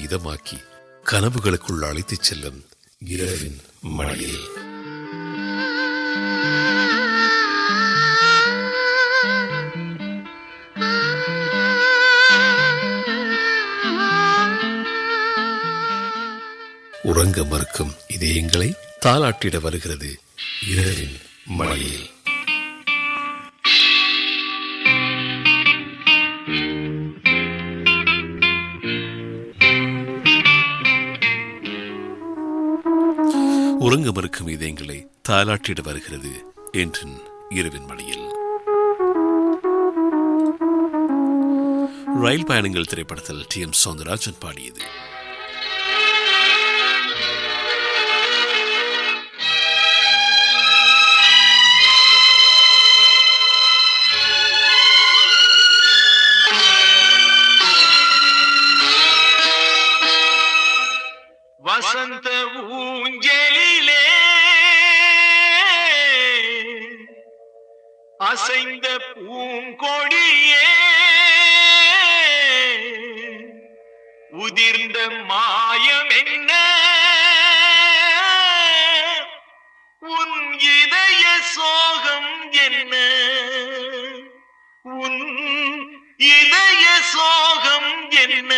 இதமாக்கி கனவுகளுக்குள் அழைத்துச் செல்லும் இரவின் மழையில் உறங்க மறுக்கும் இதயங்களை தாளாட்டிட வருகிறது இரவின் மழையில் உறங்க மறுக்கும் இதயங்களை தாலாட்டிட வருகிறது என்று இரவின் மொழியில் ரயில் பயணங்கள் திரைப்படத்தில் டி எம் சௌந்தரராஜன் பாடியது. அசைந்த பூங்கொடியே உதிர்ந்த மாயம் என்ன? உன் இதய சோகம் என்ன? உன் இதய சோகம் என்ன?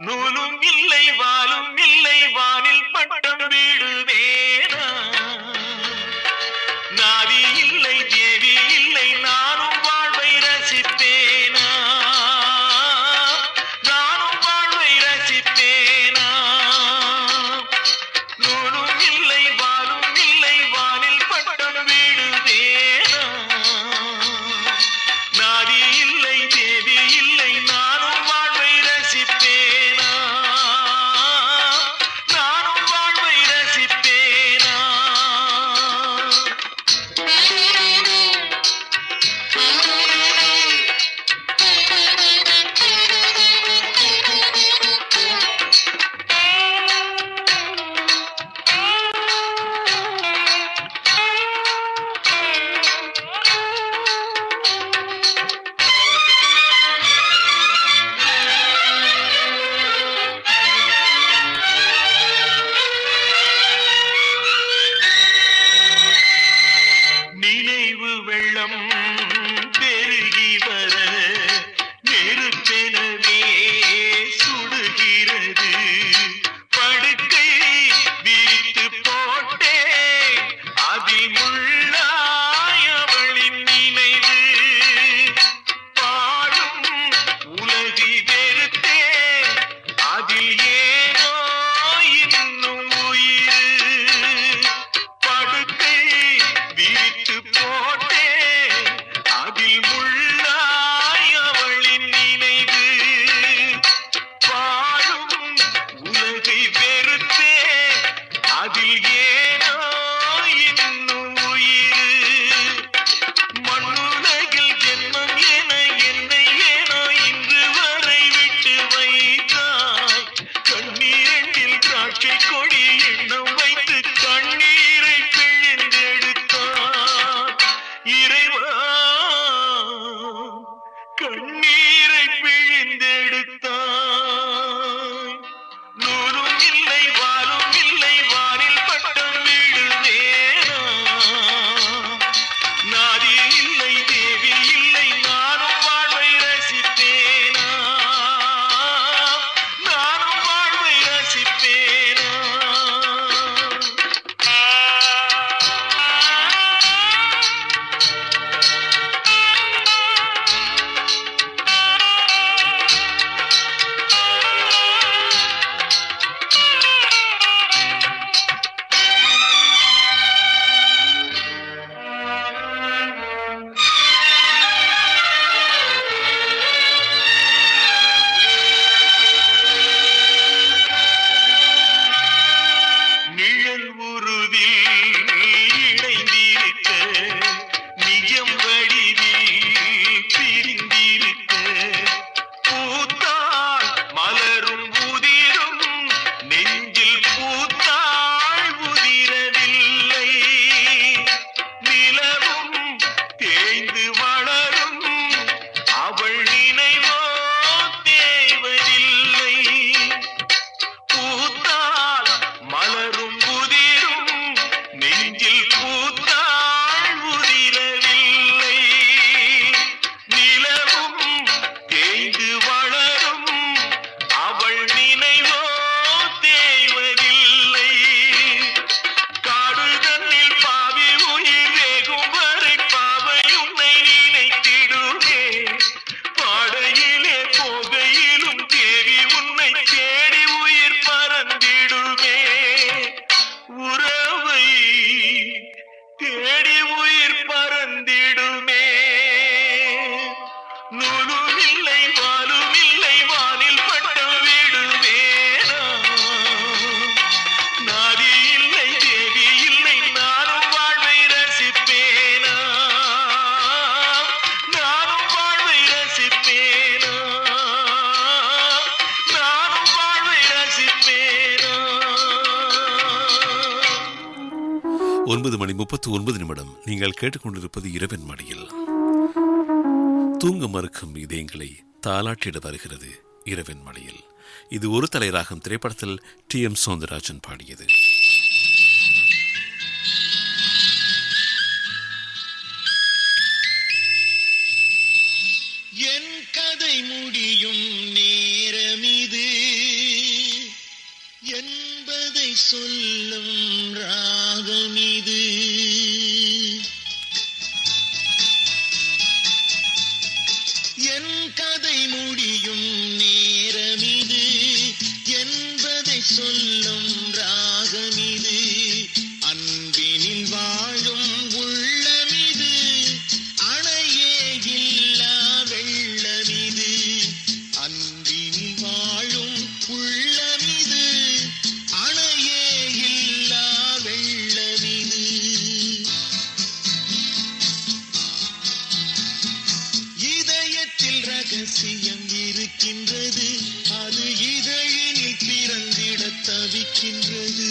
நூலும் இல்லை வாலும் இல்லை வானில் பட்டம் வீடுவே. ஒன்பது மணி முப்பத்தி ஒன்பது நிமிடம் நீங்கள் கேட்டுக்கொண்டிருப்பது இரவின் மடியில். தூங்க மறுக்கும் இதயங்களை தாலாட்டிட வருகிறது இரவின் மடியில். இது ஒரு தலை திரைப்படத்தில் டி எம் சௌந்தரராஜன் பாடியது. சொல்லும் ராகமிது. ரகசியம் இருக்கின்றது அது இதழினில் பிறந்திட தவிக்கின்றது.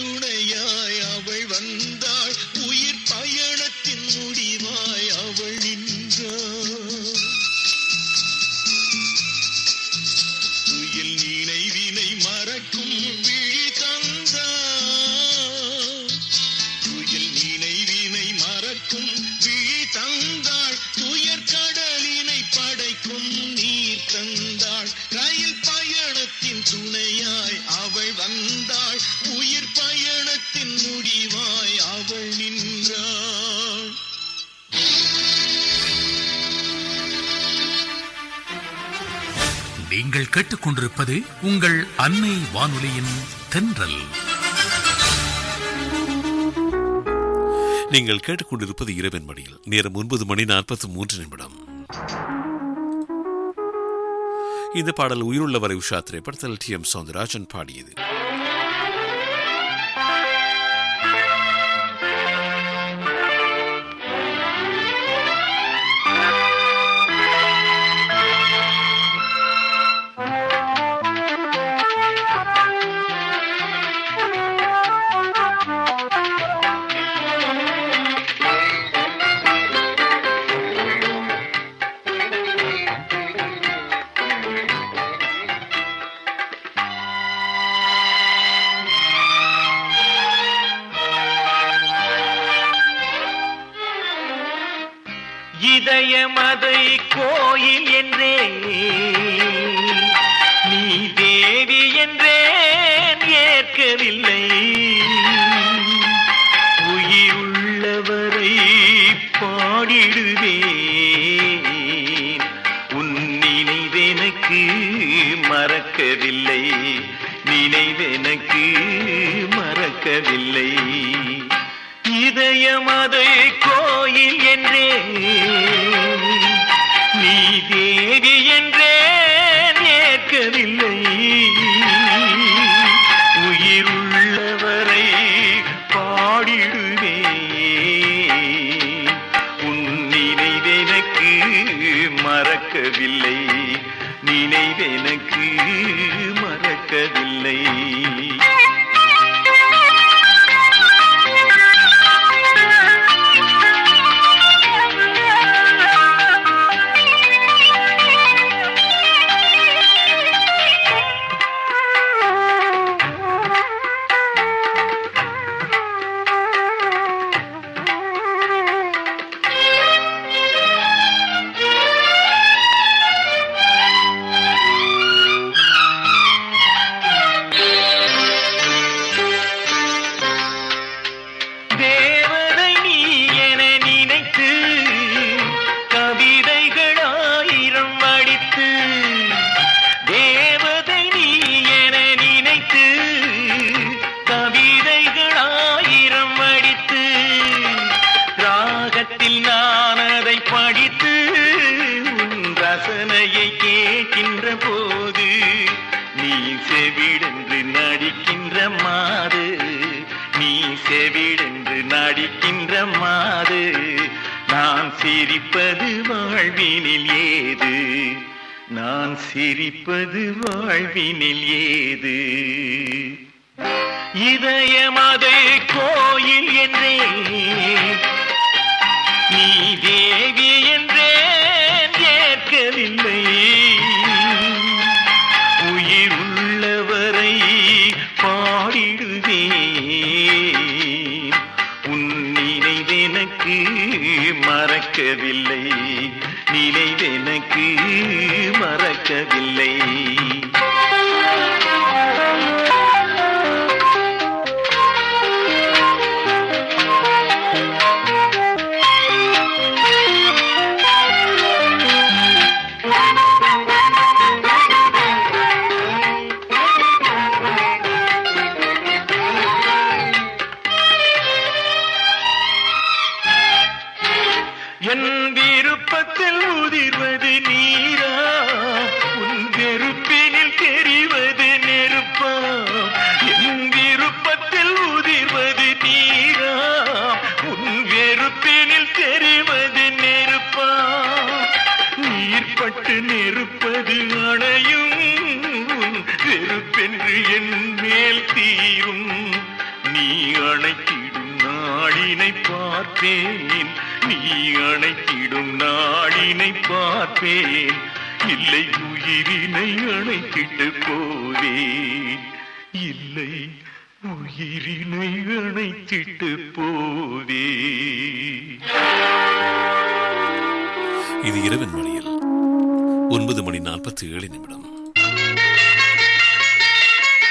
துணையா கேட்டுக்கொண்டிருப்பது உங்கள் அன்னை வானொலியின் தென்றல். நீங்கள் கேட்டுக்கொண்டிருப்பது இரவின் மடியில். நேரம் ஒன்பது மணி நாற்பத்தி மூன்று நிமிடம். இந்த பாடல் உயிருள்ளவரை உஷா திரைப்படத்தில் டி எம் சௌந்தரராஜன் பாடியது. புகழை பாடிடுவே உன் நினைவெனக்கு மறக்கவில்லை. நினைவெனக்கு மறக்கவில்லை. இதயமதை வாழ்வினில் ஏது? நான் சிரிப்பது வாழ்வினில் ஏது? இதயமதை கோயில் என்றே. நீ தேவி கிடைக்கவில்லை ஏழு நிமிடம்.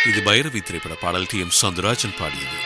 இது பைரவி திரைப்பட பாடல் டி எம் சவுந்தரராஜன் பாடியது.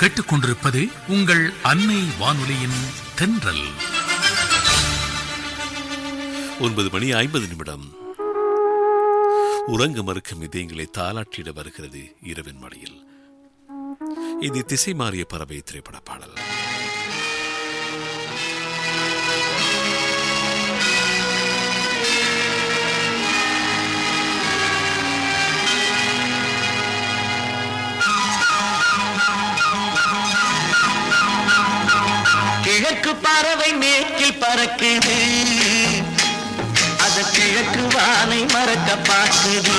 கேட்டுக்கொண்டிருப்பது உங்கள் அன்னை வானொலியின் தென்றல். ஒன்பது மணி ஐம்பது நிமிடம். உறங்க மறுக்கும் இதயங்களை தாலாட்டிட வருகிறது இரவின் மடியில். இது திசை மாறிய பறவை திரைப்பட பாடல். கிழக்கு பறவை மேற்கில் பறக்குது. அது கிழக்கு வானை மறக்க பார்க்குது.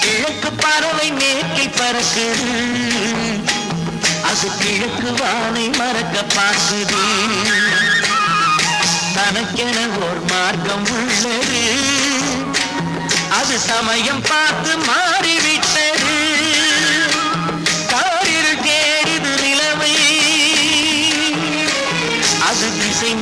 கிழக்கு பறவை மேற்கில் பறக்குது. அது கிழக்கு வானை மறக்க பார்க்குது. தனக்கென ஓர் மார்க்கம் உள்ளது. அது சமயம் பார்த்து மாறிவிட்டது. அது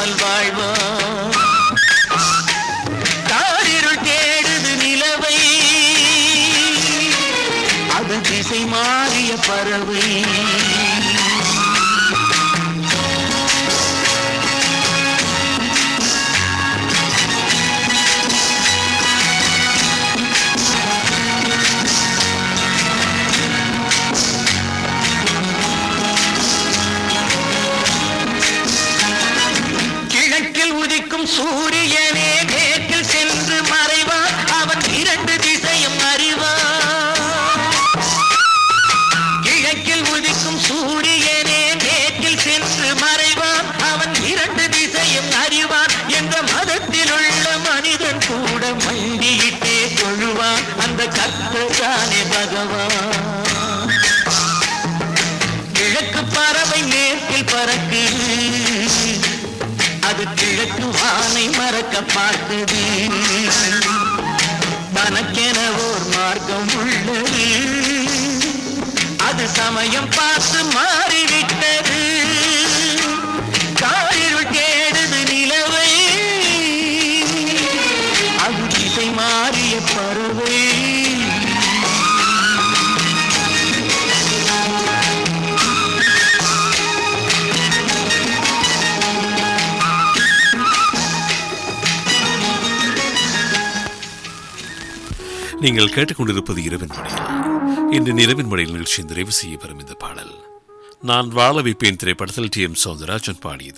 தவறில்லாமல் வாழ்வாள் மண்டியிட்டே தொழுவான் அந்த கத்தானே பகவான். கிழக்கு பறவை மேற்கில் பறக்கு அது கிழக்கு வானை மறக்க பார்க்குது தனக்கென ஓர் மார்க்கம் உள்ளது. அது சமயம் பார்த்து மாறிவிட்டது. நீங்கள் கேட்டுக்கொண்டிருப்பது இரவின் மடையில் இன்று இரவின் மடையில் நிகழ்ச்சி நிறைவு செய்ய பெறும் இந்த பாடல். நான் வாழ வைப்பேன் திரைப்படத்தில் டி எம் சௌந்தரராஜன் பாடியது.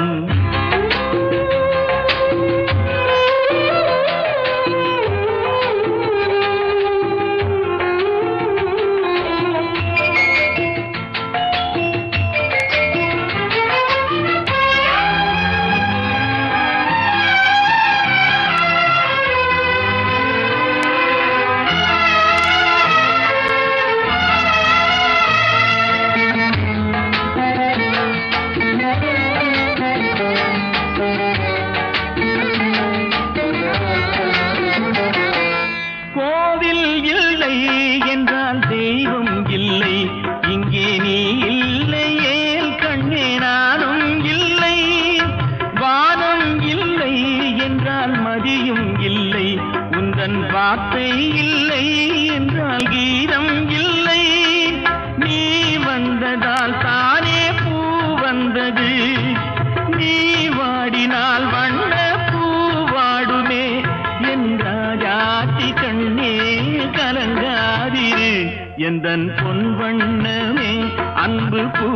அன்பு பூ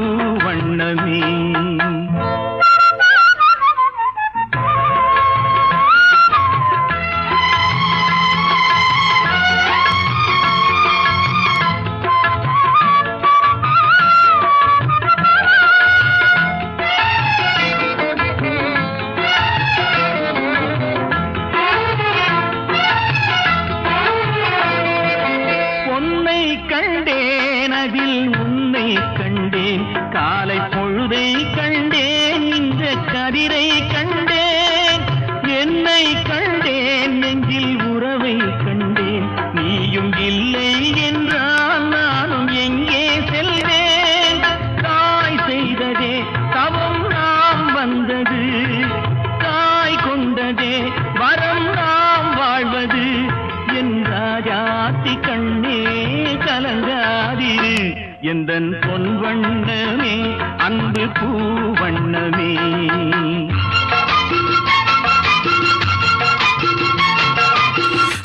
எந்தன் பொன் வண்ணமே அன்பு பூ வண்ணமே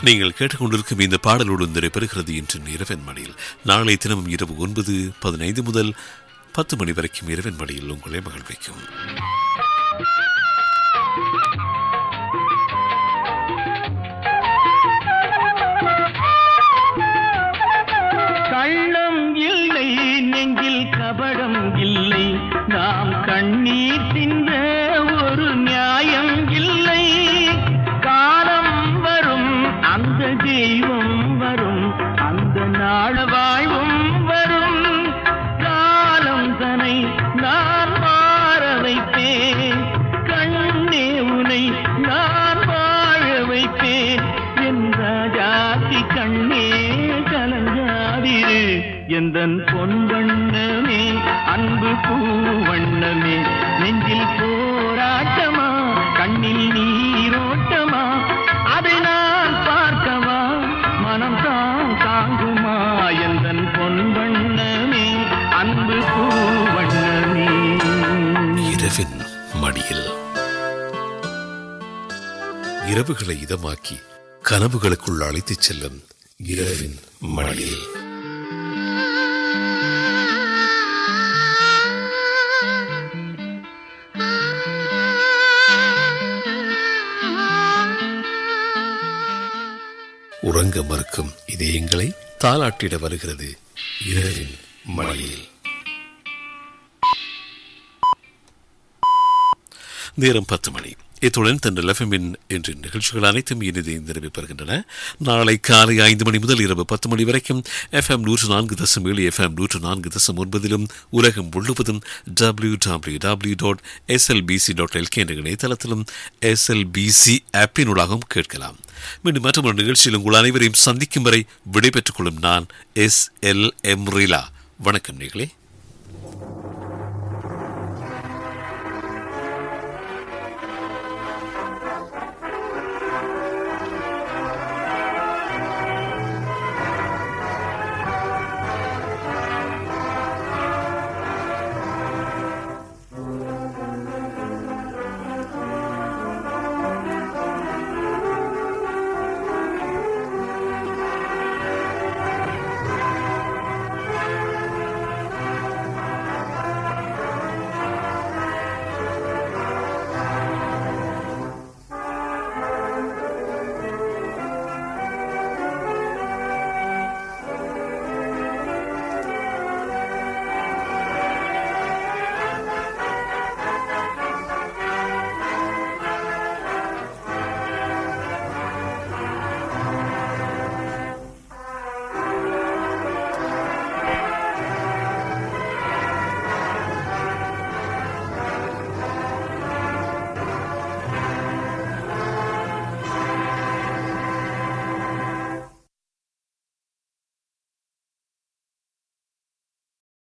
நீங்கள் கேட்டுக்கொண்டிருக்கும் இந்த பாடலோடு நிறைவேறுகிறது இன்று இரவன் மணியில். நாளை தினமும் இரவு ஒன்பது பதினைந்து முதல் பத்து மணி வரைக்கும் இரவன் மணியில் உங்களை மகிழ்விக்கும். நெஞ்சில் கபடம் இல்லை. நாம் கண்ணீர் தின்ற ஒரு நியாயம் இல்லை. காலம் வரும் அந்த தெய்வம் வரும். அந்த நாள் வாழ்வு இரவுகளை இதமாக்கி கனவுகளுக்குள் அழைத்துச் செல்லும் இரவின் மடியில் உறங்க மறுக்கும் இதயங்களை தாளாட்டிட வருகிறது இரவின் மழையில் நேரம் பத்து மணி. இத்துடன் தன் எஃப்எம்மின் இன்று நிகழ்ச்சிகள் அனைத்தும் இனிதை நிறைவு பெறுகின்றன நாளை காலை ஐந்து மணி முதல் இரவு பத்து மணி வரைக்கும் எஃப்எம் நூற்று நான்கு தசம் ஏழு எஃப்எம் நூற்று நான்கு தசம் ஒன்பதிலும் உலகம் முழுவதும் W W W dot SLBC dot LK என்ற இணையதளத்திலும் எஸ்எல்பிசி ஆப்பினூடாகவும் கேட்கலாம். மீண்டும் மற்றொரு நிகழ்ச்சியில் உங்கள் அனைவரையும் சந்திக்கும் வரை விடைபெற்றுக் கொள்ளும் நான் எஸ் எல் எம் ரீலா. வணக்கம் நீங்களே.